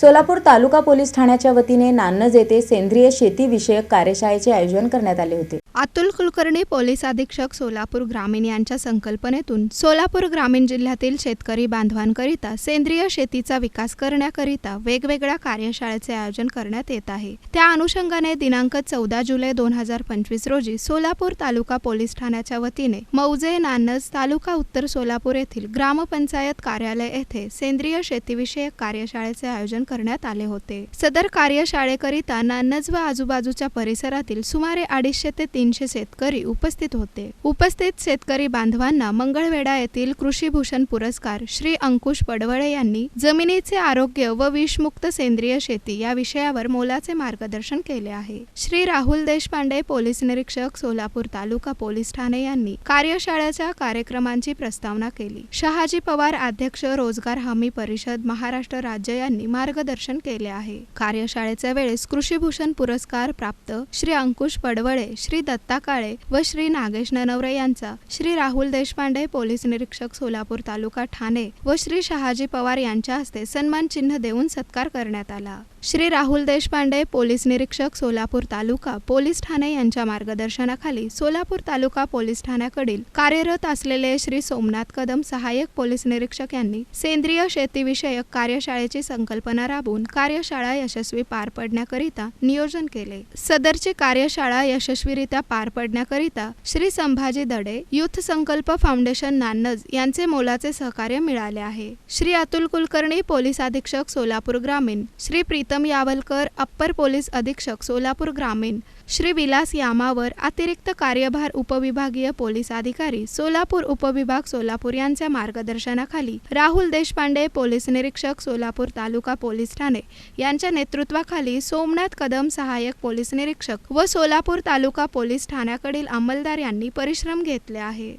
सोलापूर तालुका police ठाण्याच्या वतीने नान्नज येथे सेंद्रिय शेती विषयक कार्यशाळेचे आयोजन करण्यात आले होते. अतुल कुलकर्णी पोलीस अधीक्षक सोलापूर ग्रामीण यांच्या संकल्पनेतून सोलापूर ग्रामीण जिल्ह्यातील शेतकरी बांधवांकरिता सेंद्रिय शेतीचा विकास करण्याकरिता वेगवेगळ्या कार्यशाळेचे आयोजन करण्यात येत आहे. त्या अनुषंगाने दिनांक चौदा जुलै दोन हजार पंचवीस रोजी सोलापूर तालुका पोलीस ठाण्याच्या वतीने मौजे नान्नज तालुका उत्तर सोलापूर येथील ग्रामपंचायत कार्यालय येथे सेंद्रिय शेतीविषयक कार्यशाळेचे आयोजन करण्यात आले होते. सदर कार्यशाळेकरिता नान्नज व आजूबाजूच्या परिसरातील सुमारे अडीचशे ते तीन तीनशे शेतकरी उपस्थित होते. उपस्थित शेतकरी बांधवांना मंगळवेढा येथील कृषीभूषण पुरस्कार श्री अंकुश पडवळे यांनी जमिनीचे आरोग्य व विषमुक्त सेंद्रिय शेती या विषयावर मोलाचे मार्गदर्शन केले आहे. श्री राहुल देशपांडे पोलीस निरीक्षक सोलापूर तालुका पोलीस ठाणे यांनी कार्यशाळेच्या कार्यक्रमांची प्रस्तावना केली. शहाजी पवार अध्यक्ष रोजगार हमी परिषद महाराष्ट्र राज्य यांनी मार्गदर्शन केले आहे. कार्यशाळेच्या वेळेस कृषीभूषण पुरस्कार प्राप्त श्री अंकुश पडवळे श्री दत्ता काळे व श्री नागेश ननवरे यांचा श्री राहुल देशपांडे पोलीस निरीक्षक सोलापूर तालुका ठाणे व श्री शहाजी पवार यांच्या हस्ते सन्मान चिन्ह देऊन सत्कार करण्यात आला. श्री राहुल देशपांडे पोलीस निरीक्षक सोलापूर तालुका पोलीस ठाणे यांच्या मार्गदर्शनाखाली सोलापूर तालुका पोलीस ठाण्याकडील कार्यरत असलेले श्री सोमनाथ कदम सहाय्यक पोलीस निरीक्षक यांनी सेंद्रिय शेतीविषयक कार्यशाळेची संकल्पना राबवून कार्यशाळा यशस्वी पार पडण्याकरिता नियोजन केले. सदरची कार्यशाळा यशस्वीरित्या पार पडण्याकरिता श्री संभाजी दडे युथ संकल्प फाउंडेशन नान्नज यांचे मोलाचे सहकार्य मिळाले आहे. श्री अतुल कुलकर्णी पोलीस अधीक्षक सोलापूर ग्रामीण श्री प्रीतम यावलकर अप्पर पोलीस अधीक्षक सोलापूर ग्रामीण श्री विलास यामावर अतिरिक्त कार्यभार उपविभागीय पोलीस अधिकारी सोलापूर उपविभाग सोलापूर यांच्या मार्गदर्शनाखाली राहुल देशपांडे पोलीस निरीक्षक सोलापूर तालुका पोलीस ठाणे यांच्या नेतृत्वाखाली सोमनाथ कदम सहाय्यक पोलीस निरीक्षक व सोलापूर तालुका पोलीस ठाण्याकडील अंमलदार यांनी परिश्रम घेतले आहे.